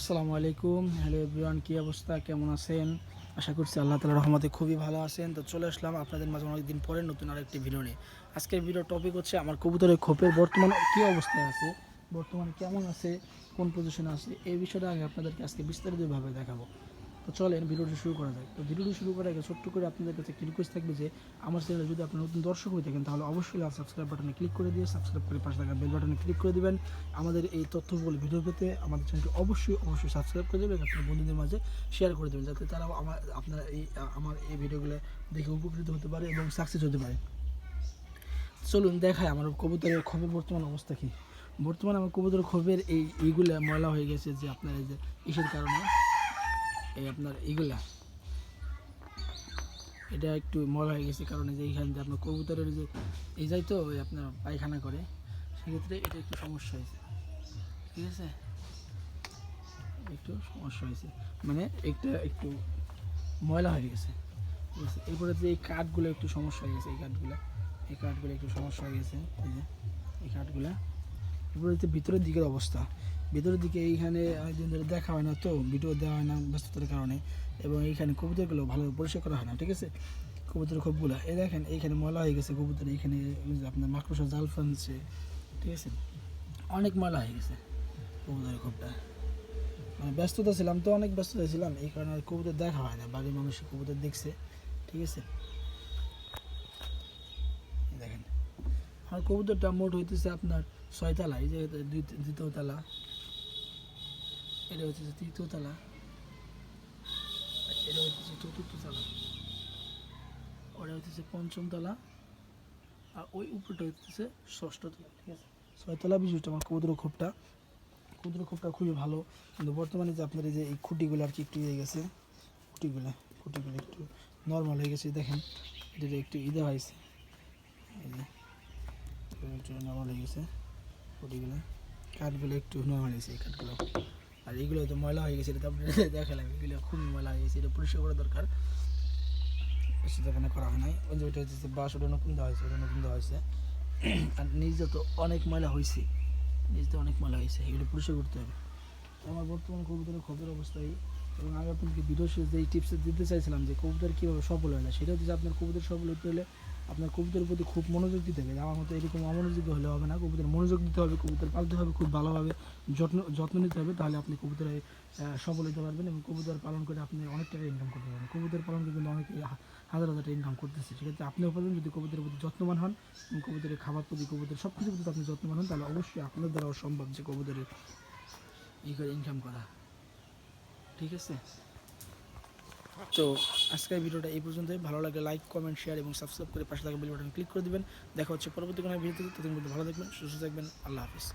আসসালামু আলাইকুম। Hello everyone, কী অবস্থা? কেমন আছেন? আশা করছি আল্লাহ তালা রহমতে খুবই ভালো আছেন। তো চলে আসলাম আপনাদের মাঝে অনেকদিন পরে নতুন আরেকটি ভিডিও নিয়ে। আজকের ভিডিও টপিক হচ্ছে আমার কবুতরের খোপের বর্তমানে কী অবস্থায় আছে, বর্তমানে কেমন আছে, কোন পজিশনে আছে, এই বিষয়টা আগে আপনাদেরকে আজকে বিস্তারিতভাবে দেখাবো। তো চলেন ভিডিওটি শুরু করা যায় তো ভিডিওটি শুরু করার আগে ছোট্ট করে আপনাদের কাছে একটি রিকোয়েস্ট থাকবে যে, আমার চ্যানেলে যদি আপনি নতুন দর্শক হয়ে থাকেন, তাহলে অবশ্যই আর সাবস্ক্রাইব বাটনে ক্লিক করে দিয়ে সাবস্ক্রাইব করে পাশে থাকা বেল বাটনে ক্লিক করে দিবেন। আমাদের এই তথ্যগুলো ভিডিও পেতে আমাদের চ্যানেলটি অবশ্যই অবশ্যই সাবস্ক্রাইব করে দেবেন আপনার বন্ধুদের মাঝে শেয়ার করে দেবেন, যাতে তারাও আমার, আপনার এই, আমার এই ভিডিওগুলো দেখে উপকৃত হতে পারে এবং সাকসেস হতে পারে। চলুন দেখায় আমার কবুতরের খোপের বর্তমান অবস্থা কী। বর্তমানে আমার কবুতরের খোপের এই, এইগুলো ময়লা হয়ে গেছে যে আপনার এই যে ইসের কারণে। এই আপনার এইগুলা এটা একটু ময়লা হয়ে গেছে, কারণে যে এইখান দিয়ে আপনার কবুতরের যে এই যাই তো, ওই আপনার পায়খানা করে, সেক্ষেত্রে এটা একটু সমস্যা হয়েছে। ঠিক আছে? একটু সমস্যা হয়েছে। মানে একটা একটু ময়লা হয়ে গেছে। ঠিক আছে? এরপরে যে এই কাঠগুলো একটু সমস্যা হয়ে গেছে, এই কাঠগুলো। এই কাঠগুলো একটু সমস্যা হয়ে গেছে, এই যে এই কাঠগুলা। এরপরে হচ্ছে ভিতরের দিকের অবস্থা। ভিতরের দিকে এইখানে অনেকদিন ধরে দেখা হয় না, তো ভিডিও দেওয়া হয় না ব্যস্ততার কারণে। এবং এইখানে কবুতরগুলো ভালো পরিষ্কার করা হয় না, ঠিক আছে? কবুতরের খোপগুলো, এই দেখেন, এইখানে ময়লা হয়ে গেছে কবুতর এইখানে আপনার মাকড়সা জাল ফানছে ঠিক আছে? অনেক ময়লা হয়ে গেছে কবুতরের খোপটা। মানে ব্যস্ততা ছিলাম, তো অনেক ব্যস্ততা ছিলাম, এই কারণে কবুতর দেখা হয় না, বাড়ির মানুষ কবুতর দেখছে, ঠিক আছে? দেখেন, আর কবুতরটা মোট হইতেছে আপনার ছয়তলা এই যে দ্বিতীয় তলা। এটা হচ্ছে তৃতীয় তলা এটা হচ্ছে চতুর্থ তলা ওটা হচ্ছে পঞ্চম তলা আর ওই উপরটা হচ্ছে ষষ্ঠ তলা, ঠিক আছে? ছয়তলা বিশিষ্ট আমার কবুতর খোপটা কবুতর খোপটা খুবই ভালো। কিন্তু বর্তমানে যে আপনার এই যে এই খুঁটিগুলো আর কি একটু ইয়ে গেছে, খুঁটিগুলো খুঁটিগুলো একটু নর্মাল হয়ে গেছে, দেখেন এটা একটু ইদে হয়েছে। একটু নর্মাল হয়ে গেছে, খুঁটিগুলো। কাঠগুলো একটু নর্মাল হয়েছে, এই কাঠগুলো। আর এইগুলো তো ময়লা হয়ে গেছে তো আপনাদের দেখালাম। এগুলো খুবই ময়লা হয়ে গেছে, এটা পরিষ্কার করা দরকার। বেশি এখানে করা হয় নাই। ওই যে ওইটা হচ্ছে বাস ওটা নতুন দেওয়া হয়েছে, ওটা নতুন দেওয়া হয়েছে। আর নিজে তো অনেক ময়লা হয়েছে। নিজে অনেক ময়লা হয়েছে, এগুলো পরিষ্কার করতে হবে। আমার বর্তমান কবুতরের খবর অবস্থায় এবং আমি ভিডিও যে টিপস দিতে চাইছিলাম যে কবুতর কীভাবে সফল হয় না, সেটা হচ্ছে আপনার কবুতর সফল হতে হলে আপনার কবুতরের প্রতি খুব মনোযোগ দিতে হবে আমার মতো এরকম অমনোযোগী হলে হবে না। কবুতর মনোযোগ দিতে হবে, কবুতর পালতে হবে, খুব ভালোভাবে যত্ন যত্ন নিতে হবে, তাহলে আপনি কবুতরে সফল হতে পারবেন এবং কবুতর পালন করে আপনি অনেক টাকা ইনকাম করতে পারবেন। কবুতর পালন করে কিন্তু অনেকে হাজার হাজার টাকা ইনকাম করতেছে। সেক্ষেত্রে আপনিও পারবেন যদি কবুতরের প্রতি যত্নবান হন এবং কবুতরের খাবার প্রতি কবুতর সব কিছুর প্রতি আপনি যত্নবান হন, তাহলে অবশ্যই আপনার দ্বারাও সম্ভব যে কবুতরের ই করে ইনকাম করা। ঠিক আছে? তো আজকের ভিডিওটা এই পর্যন্তই। ভালো লাগে লাইক কমেন্ট শেয়ার এবং সাবস্ক্রাইব করে পাশে থাকা বেল বাটন ক্লিক করে দিবেন। দেখা হচ্ছে পরবর্তী কোনো ভিডিওতে, ততদিন ভালো থাকবেন, সুস্থ থাকবেন, আল্লাহ হাফিজ।